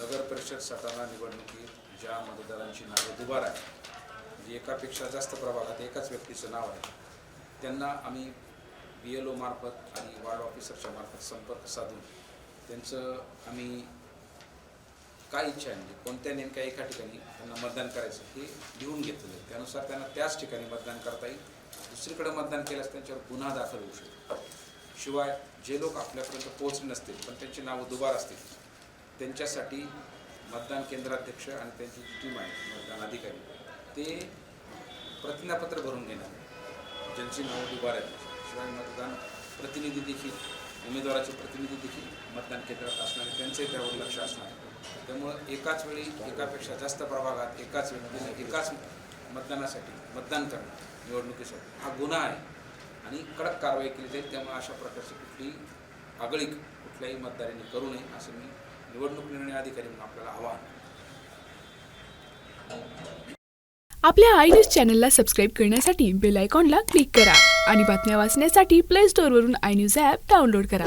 सटाणा निवडणुकीत ज्या मतदारांची नावे दुबार आहेत म्हणजे एकापेक्षा जास्त प्रभागात एकाच व्यक्तीचं नाव आहे त्यांना आम्ही बी एल ओमार्फत आणि वार्ड ऑफिसरच्या मार्फत संपर्क साधून त्यांचं आम्ही काय इच्छा आहे म्हणजे कोणत्या नेमक्या एका ठिकाणी त्यांना मतदान करायचं हे लिहून घेतलेलं आहे. त्यानुसार त्यांना त्याच ठिकाणी मतदान करता येईल. दुसरीकडे मतदान केल्यास त्यांच्यावर गुन्हा दाखल होऊ शकतो. शिवाय जे लोक आपल्यापर्यंत पोहोचले नसतील पण त्यांची नावं दुबार असतील त्यांच्यासाठी मतदान केंद्राध्यक्ष आणि त्यांची जी टीम आहे मतदान अधिकारी ते प्रतिज्ञापत्र भरून घेणार. ज्यांची नावं दुबार आहेत शिवाय मतदान प्रतिनिधी देखील उमेदवाराचे प्रतिनिधी देखील मतदान केंद्रात असणार त्यांचे त्यांचंही त्यावर लक्ष असणार त्यामुळं एकाच वेळी एकापेक्षा जास्त प्रभागात एकाच वेळी म्हणजे एकाच मतदानासाठी मतदान करणं निवडणुकीसाठी हा गुन्हा आहे. आणि कडक कारवाई केली जाईल त्यामुळे अशा प्रकारची कुठलीही आगळीक कुठल्याही मतदारांनी करू नये असं मी निवडणूक निर्णय अधिकारी म्हणून आपल्याला आवाहन. आपल्या आय न्यूज चॅनलला सबस्क्राईब करण्यासाठी बेल आयकॉनला क्लिक करा आणि बातम्या वाचण्यासाठी प्ले स्टोअरवरून आय न्यूज ॲप डाउनलोड करा.